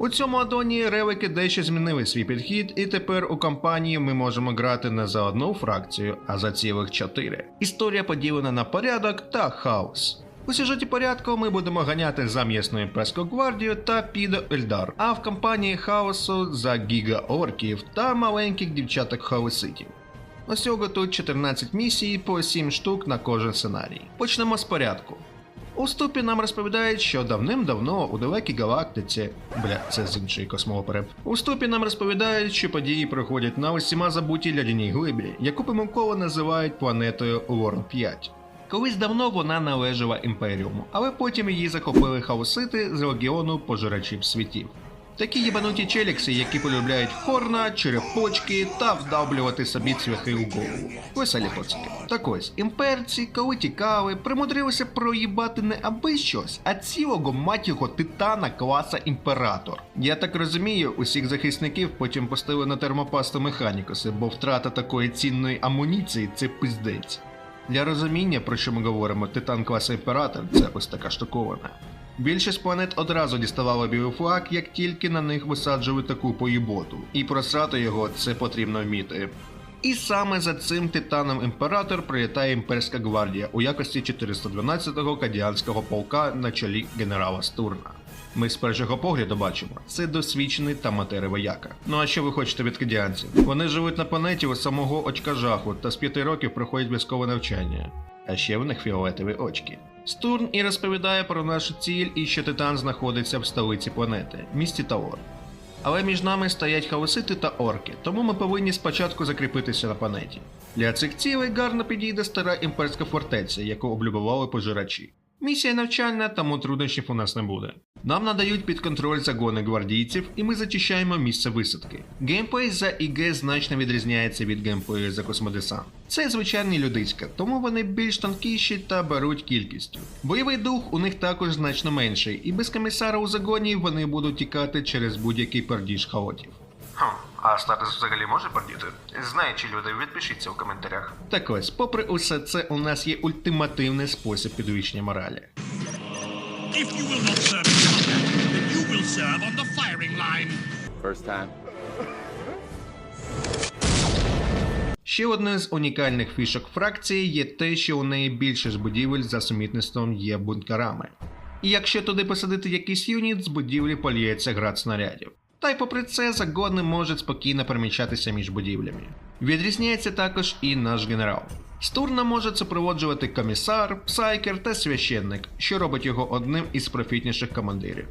У цьому адоні ревики дещо змінили свій підхід, і тепер у кампанії ми можемо грати не за одну фракцію, а за цілих чотири. Історія поділена на порядок та хаос. У сюжеті порядку ми будемо ганяти за імперську гвардію та під Ельдар, а в кампанії хаосу за гіга-орків та маленьких дівчаток хаоситів. Усього тут 14 місій по 7 штук на кожен сценарій. Почнемо з порядку. У ступі нам розповідають, що давним-давно у далекій галактиці. Бля, це з іншої космопери. У ступі нам розповідають, що події проходять на усіма забутій лядяній глибі, яку помилково називають планетою Лорн 5. Колись давно вона належала імперіуму, але потім її захопили хаосити з легіону пожирачів світів. Такі єбануті челікси, які полюбляють хорна, черепочки та вдавлювати собі цвяхи у голову. Веселі поцики. Так ось, імперці, коли тікали, примудрилися проїбати не аби щось, а цілого мать його титана класа імператор. Я так розумію, усіх захисників потім пустили на термопасту механікуси, бо втрата такої цінної амуніції це пиздець. Для розуміння, про що ми говоримо, титан класу імператор це ось така штукована. Більшість планет одразу діставала білий флаг, як тільки на них висаджували таку поїботу, і просрати його це потрібно вміти. І саме за цим титаном імператор прилітає імперська гвардія у якості 412-го кадіанського полка на чолі генерала Стурна. Ми з першого погляду бачимо, це досвідчений та матери вояка. Ну а що ви хочете від кадіанців? Вони живуть на планеті у самого очка жаху та з п'яти років проходять військове навчання. А ще в них фіолетові очки. Стурн і розповідає про нашу ціль і що Титан знаходиться в столиці планети, місті Таор. Але між нами стоять хаосити та орки, тому ми повинні спочатку закріпитися на планеті. Для цих цілей гарно підійде стара імперська фортеця, яку облюбували пожирачі. Місія навчальна, тому труднощів у нас не буде. Нам надають під контроль загони гвардійців, і ми зачищаємо місце висадки. Геймплей за ІГ значно відрізняється від геймплею за космодесант. Це звичайні людиська, тому вони більш тонкіші та беруть кількістю. Бойовий дух у них також значно менший, і без комісара у загоні вони будуть тікати через будь-який пердіж хаотів. Хм, а статус взагалі може пердіти? Знаючи люди, відпишіться в коментарях. Так ось, попри усе це, у нас є ультимативний спосіб підвищення моралі. If you will not serve then you will serve on the firing line. First time. Ще одною з унікальних фішок фракції є те, що у неї більше ж будівель за сумітництвом є бункерами. І якщо туди посадити якийсь юніт, з будівлі поліється град снарядів. Та й попри це, загони можуть спокійно переміщатися між будівлями. Відрізняється також і наш генерал. Стурна може супроводжувати комісар, псайкер та священник, що робить його одним із профітніших командирів.